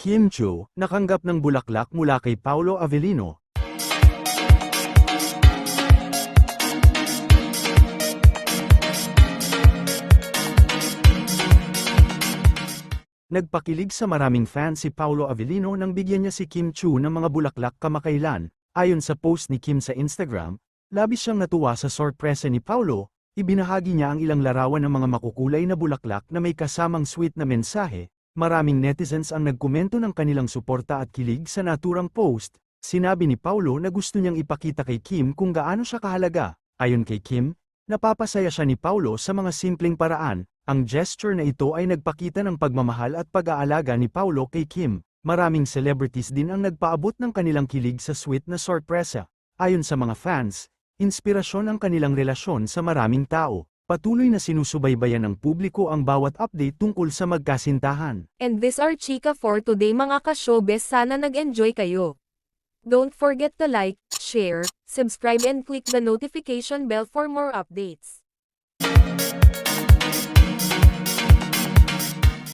Kim Chu, nakanggap ng bulaklak mula kay Paolo Avellino. Nagpakilig sa maraming fans si Paolo Avellino nang bigyan niya si Kim Chu ng mga bulaklak kamakailan. Ayon sa post ni Kim sa Instagram, labis siyang natuwa sa sorpresa ni Paolo, ibinahagi niya ang ilang larawan ng mga makukulay na bulaklak na may kasamang sweet na mensahe. Maraming netizens ang nagkomento ng kanilang suporta at kilig sa naturang post. Sinabi ni Paulo na gusto niyang ipakita kay Kim kung gaano siya kahalaga. Ayon kay Kim, napapasaya siya ni Paulo sa mga simpleng paraan. Ang gesture na ito ay nagpakita ng pagmamahal at pag-aalaga ni Paulo kay Kim. Maraming celebrities din ang nagpaabot ng kanilang kilig sa sweet na sorpresa. Ayon sa mga fans, inspirasyon ang kanilang relasyon sa maraming tao. Patuloy na sinusubaybayan ng publiko ang bawat update tungkol sa magkasintahan. And this are chika for today mga ka-showbiz sana nag-enjoy kayo. Don't forget to like, share, subscribe and click the notification bell for more updates.